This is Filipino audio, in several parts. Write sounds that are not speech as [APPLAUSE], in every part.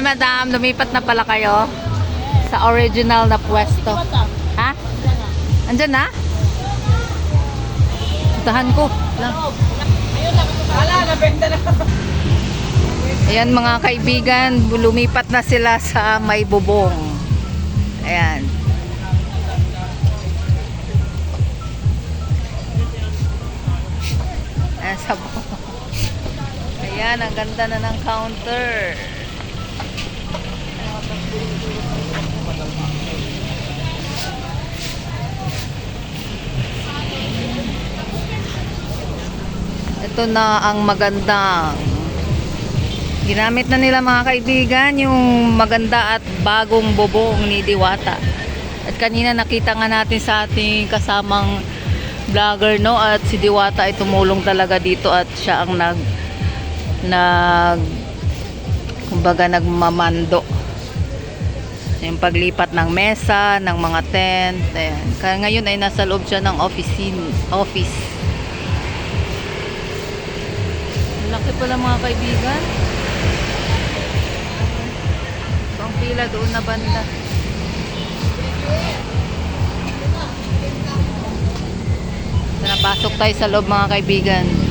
Ay madam, lumipat na pala kayo sa original na pwesto. Ha? Andyan na? Puntahan ko. Lang. Ayan mga kaibigan, lumipat na sila sa may bubong. Ayan. Ayan sa bubong. Ang ganda na ng counter. Ito na ang magandang Ginamit na nila mga kaibigan yung maganda at bagong bubong ni Diwata. At kanina nakita nga natin sa ating kasamang vlogger no at si Diwata ay tumulong talaga dito at siya ang nag nag kumbaga nagmamando yung paglipat ng mesa, ng mga tent. Ayan. Kaya ngayon ay nasa loob siya ng office. office. Laki pala mga kaibigan. Ito ang pila doon na banda. So, napasok tayo sa loob mga kaibigan.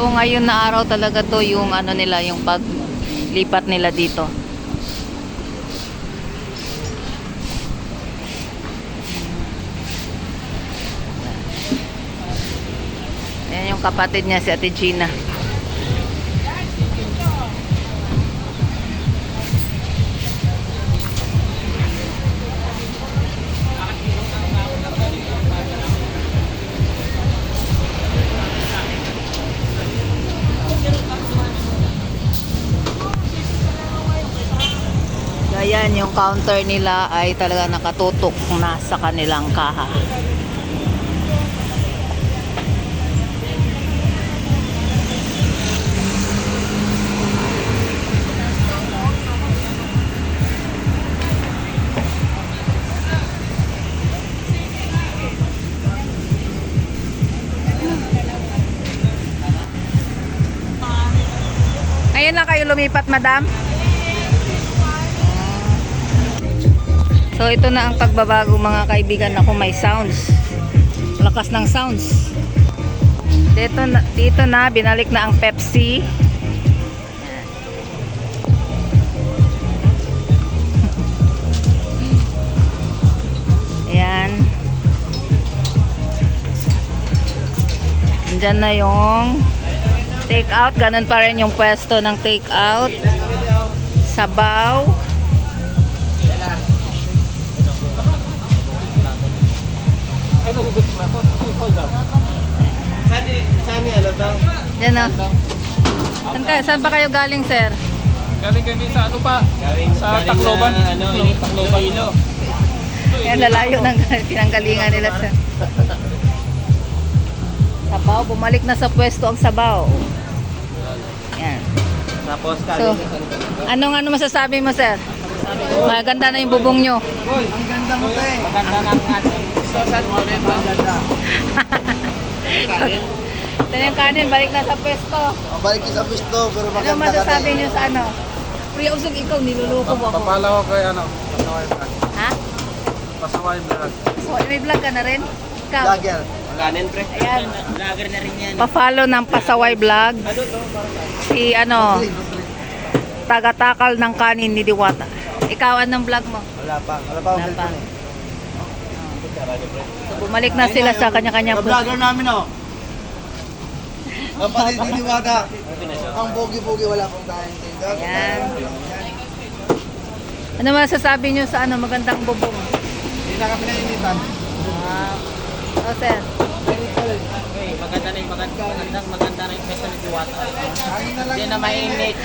So ngayon na araw talaga to yung ano nila, yung paglipat nila dito. Ayan yung kapatid niya si Ate Gina. Yung counter nila ay talaga nakatutok na sa kanilang kaha. Ngayon lang kayo lumipat, madam? So ito na ang pagbabago mga kaibigan ako may sounds. Lakas ng sounds. Dito na, dito na binalik na ang Pepsi. Ayan. Diyan na yung take out. Ganun pa rin yung pwesto ng take out. Sabaw. Sani, sani ano daw? Yan na. Saan, ka, saan ba kayo galing, sir? Galing kami sa ano pa? Galing Sa galing Tacloban. Na, ano, ini Tacloban. Ilo. Yan, lalayo ng [LAUGHS] pinanggalingan nila, sir. Sabaw, bumalik na sa pwesto ang sabaw. Yan. Tapos So, anong ano masasabi mo, sir? Maganda na yung bubong nyo. Ang ganda mo te. Maganda ng ating sasad mo rin. Maganda. [LAUGHS] Ito yung kanin, balik na sa pwesto. Balik sa pisto pero Ano masasabi nyo sa ano? Priya usog ikaw, niluluko mo ako. Papala ko kay ano, pasaway vlog. Ha? Pasaway vlog. So, may vlog ka na rin? Ikaw? Vlogger. Kanin pre. Ayan. Vlogger na rin yan. Pa-follow ng Pasaway Vlog. Si ano, taga-takal ng kanin ni Diwata. Ikaw, anong vlog mo? Wala pa. Wala pa. Wala pa. So, bumalik na sila sa kanya-kanyang pwesto. Vlogger namin oh. Kapatid [LAUGHS] ni Diwata. Ang bogi-bogi wala pong tayong tindahan. Ayan. Ano masasabi nyo sa ano, magandang bubong? Hindi na kami nainitan. Ah, oh, sir. Okay, maganda na yung maganda, magandang maganda na yung pwesto ni Diwata. Hindi na mainit.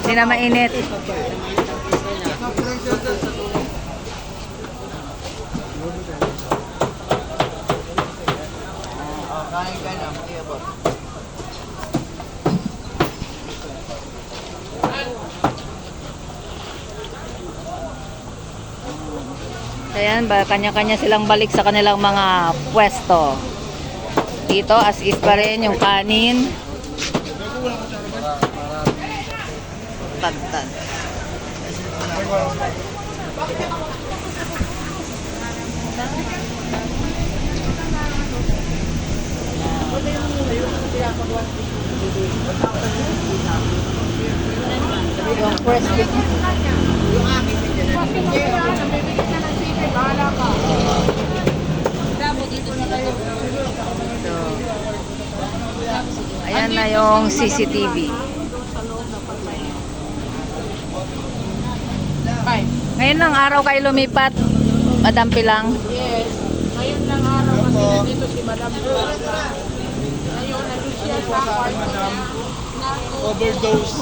Hindi na mainit. Ayan, kanya-kanya silang balik sa kanilang mga pwesto. Dito, as is pa rin yung kanin. Tagtag. Yung first week. So, ayan na yung CCTV. Ngayon lang araw kayo lumipat, Madam Pilang. Yes. Ngayon lang araw kasi nandito si Madam Duwata. Ngayon, nandun siya sa kwarto niya. Overdose.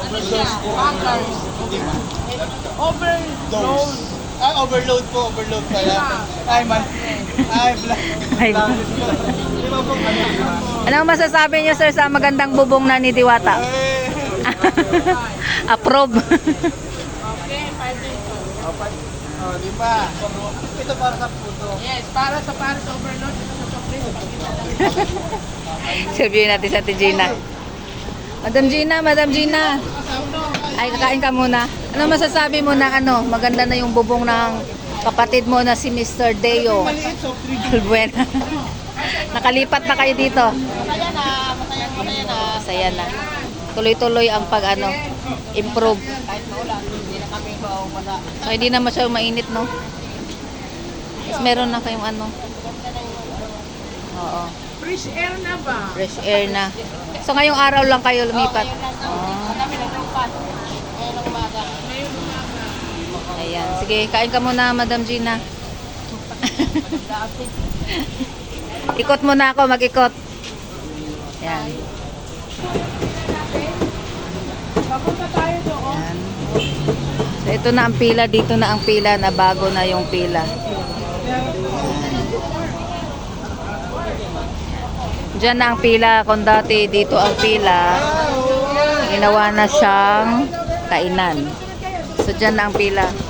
Ano siya? Hackers. Overdose. Ah, overload po, overload pala. Ay, man. Ay, black. Ay, ano? Anong masasabi niyo sir sa magandang bubong na ni Diwata? [LAUGHS] Approve. Okay, five days to. Oh, di ba? Ito para sa puto. Yes, para sa para sa overload ito sa chocolate. [LAUGHS] Sabihin natin sa Ate Gina. Madam Gina, Madam Gina. Ay, kakain ka muna. Ano masasabi mo na ano, maganda na yung bubong ng kapatid mo na si Mr. Deo. Albuena. [LAUGHS] Nakalipat na kayo dito. Masaya na, masaya, masaya na. Masaya na. Tuloy-tuloy ang pag ano, improve. Kahit maulan, hindi na kami maumala. So, hindi na masyadong mainit, no? Mas meron na kayong ano. Oo. Fresh air na ba? Fresh air na. So, ngayong araw lang kayo lumipat. Oh. Kami naglupat. Ngayon ang umaga. Ngayon umaga. Ayan. Sige, kain ka muna, Madam Gina. Ikot muna ako, mag-ikot. Doon. Ayan. So, ito na ang pila. Dito na ang pila na bago na yung pila. Diyan na ang pila. Kung dati dito ang pila, ginawa na siyang kainan. So, diyan na ang pila.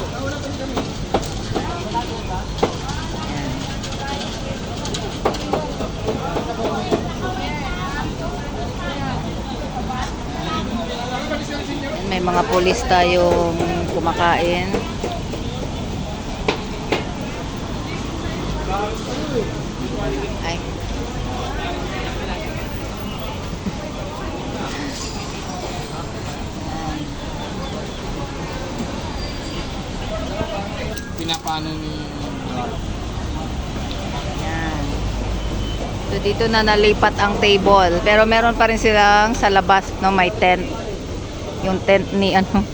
May mga pulis tayong kumakain. Ay. Pinapano ni... Yan. So dito na nalipat ang table. Pero meron pa rin silang sa labas, no, may tent. Yung tent ni ano.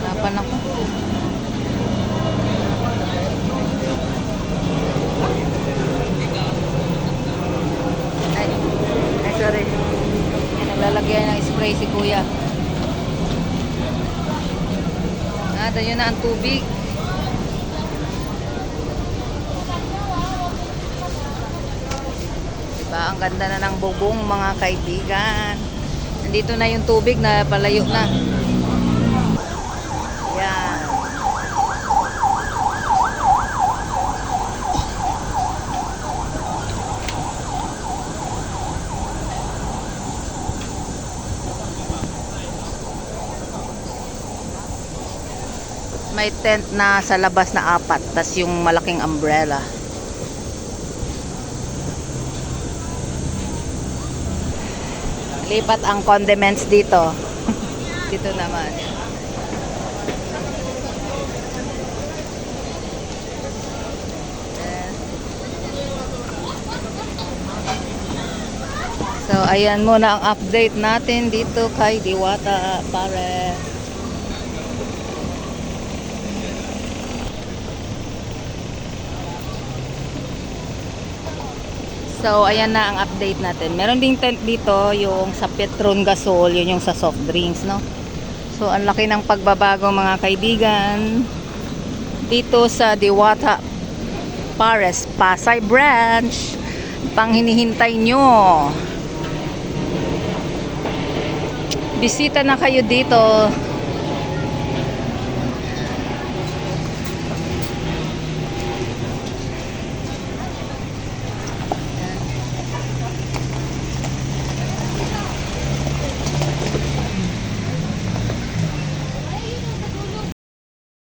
Harapan ako. Ay, ay sorry. Ay, naglalagyan ng spray si kuya. Ah, yun na ang tubig. Diba, ang ganda na ng bubong mga kaibigan. Nandito na yung tubig na palayo na. Yan. May tent na sa labas na apat, tas yung malaking umbrella. Lipat ang condiments dito. [LAUGHS] dito naman. So, ayan muna ang update natin dito kay Diwata Pare. So, ayan na ang update natin. Meron ding tent dito, yung sa Petron Gasol, yun yung sa soft drinks, no? So, ang laki ng pagbabago mga kaibigan. Dito sa Diwata Pares, Pasay Branch. Pang hinihintay nyo. Bisita na kayo dito